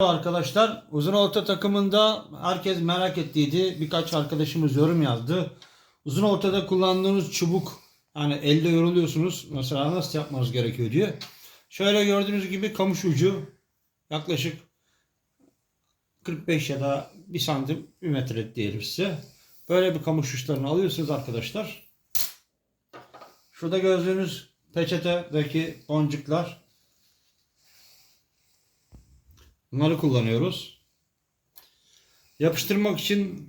Arkadaşlar uzun orta takımında herkes merak ettiydi. Birkaç arkadaşımız yorum yazdı. Uzun ortada kullandığınız çubuk hani elde yoruluyorsunuz. Mesela nasıl yapmanız gerekiyor diye. Şöyle gördüğünüz gibi kamış ucu yaklaşık 45 ya da 1 santim 1 metre diyelim size. Böyle bir kamış uçlarını alıyorsunuz arkadaşlar. Şurada gördüğünüz peçetedeki boncuklar Bunları kullanıyoruz. Yapıştırmak için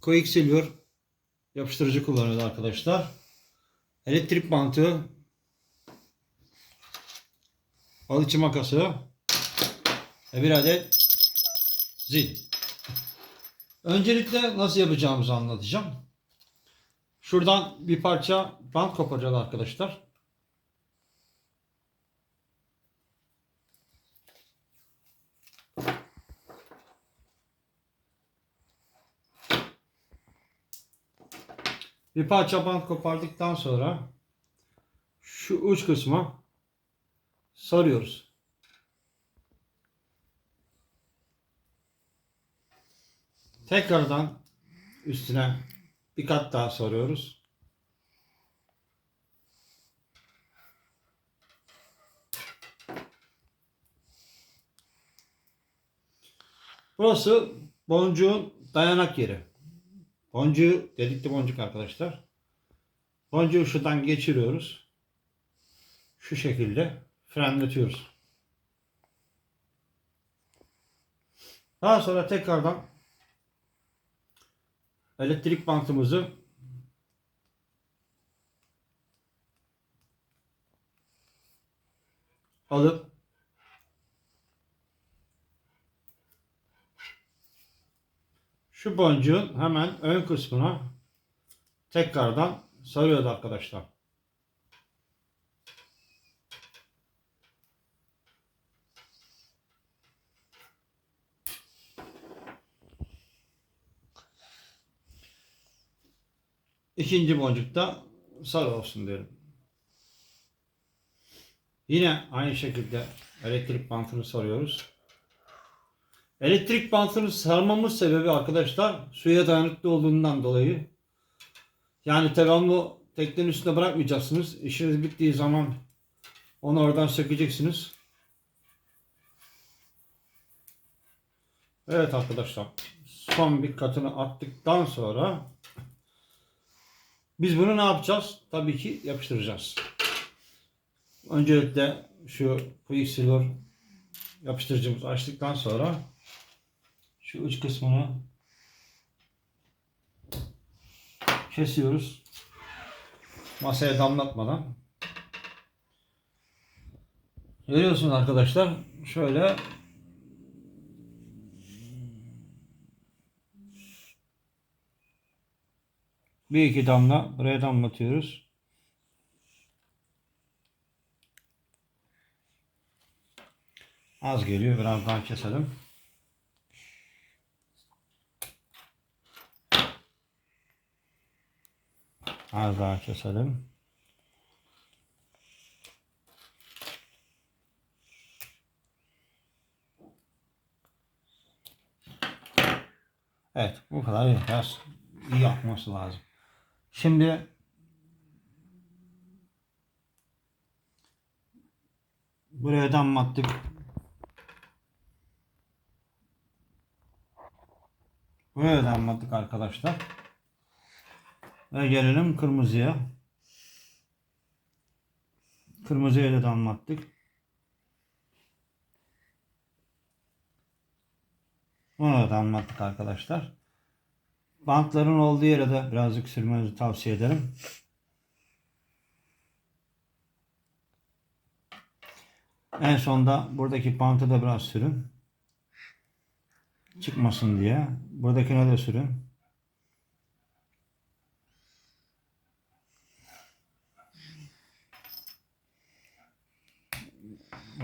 Quicksilver yapıştırıcı kullanıyoruz arkadaşlar. Elektrik bantı, alıcı makası ve bir adet zil. Öncelikle nasıl yapacağımızı anlatacağım. Şuradan bir parça bant koparacağız arkadaşlar. Bir parça bant kopardıktan sonra şu uç kısma sarıyoruz. Tekrardan üstüne bir kat daha sarıyoruz. Burası boncuğun dayanak yeri. Boncuğu delikli boncuk arkadaşlar. Boncuğu şuradan geçiriyoruz. Şu şekilde frenletiyoruz. Daha sonra tekrardan elektrik bantımızı alıp Şu boncuğun hemen ön kısmına tekrardan sarıyoruz arkadaşlar. İkinci boncuk da sarı olsun derim. Yine aynı şekilde elektrik bantını sarıyoruz. Elektrik bantını sarmamız sebebi arkadaşlar suya dayanıklı olduğundan dolayı. Yani devamlı teknenin üstünde bırakmayacaksınız. İşiniz bittiği zaman onu oradan sökeceksiniz. Evet arkadaşlar. Son bir katını attıktan sonra biz bunu ne yapacağız? Tabii ki yapıştıracağız. Öncelikle şu Quicksilver yapıştırıcımızı açtıktan sonra şu uç kısmını kesiyoruz. Masaya damlatmadan. Görüyorsunuz arkadaşlar. Şöyle bir iki damla buraya damlatıyoruz. Az geliyor. Biraz daha keselim. Az daha keselim. Evet bu kadar. Biraz iyi yapması lazım. Şimdi buraya damlattık. Buraya damlattık arkadaşlar. Ve gelelim kırmızıya. Kırmızıya da damlattık. Bunu da damlattık arkadaşlar. Bantların olduğu yere de birazcık sürmenizi tavsiye ederim. En sonda buradaki bantı da biraz sürün. Çıkmasın diye. Buradakine de sürün.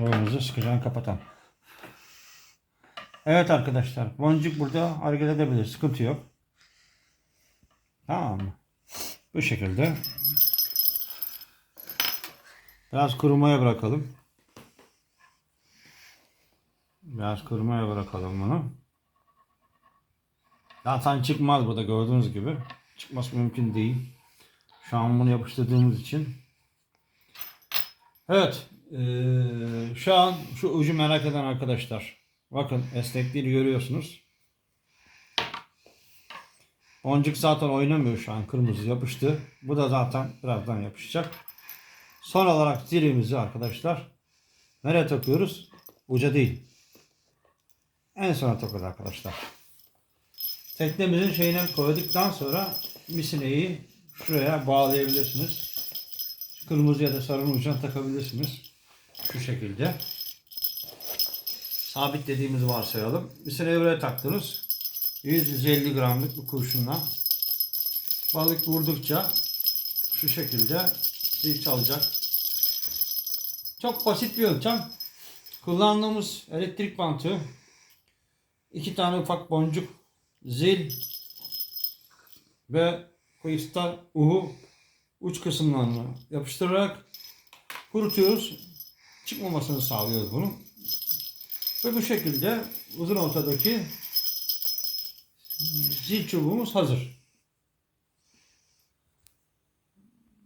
Oyunuzu sıkıcan kapatan. Evet arkadaşlar. Boncuk burada hareket edebilir. Sıkıntı yok. Tamam mı? Bu şekilde. Biraz kurumaya bırakalım. Biraz kırmaya bırakalım bunu. Zaten çıkmaz burada gördüğünüz gibi. Çıkması mümkün değil. Şu an bunu yapıştırdığımız için. Evet. eee, şu an şu ucu merak eden arkadaşlar. Bakın esnekliğini görüyorsunuz. Boncuk zaten oynamıyor şu an. Kırmızı yapıştı. Bu da zaten birazdan yapışacak. Son olarak zilimizi arkadaşlar nereye takıyoruz? Uca değil. En sona takıyoruz arkadaşlar. Teknemizin şeyine koyduktan sonra misineyi şuraya bağlayabilirsiniz. Kırmızı ya da sarının ucuna takabilirsiniz. Şu şekilde. Sabit dediğimizi varsayalım. Misineyi buraya taktınız. 150 gramlık bir kurşunla balık vurdukça şu şekilde zil çalacak. Çok basit bir yöntem. Kullandığımız elektrik bantı, iki tane ufak boncuk, zil ve kristal uhu uç kısımlarını yapıştırarak kurutuyoruz. Çıkmamasını sağlıyoruz bunun. Ve bu şekilde uzun ortadaki zil çubuğumuz hazır.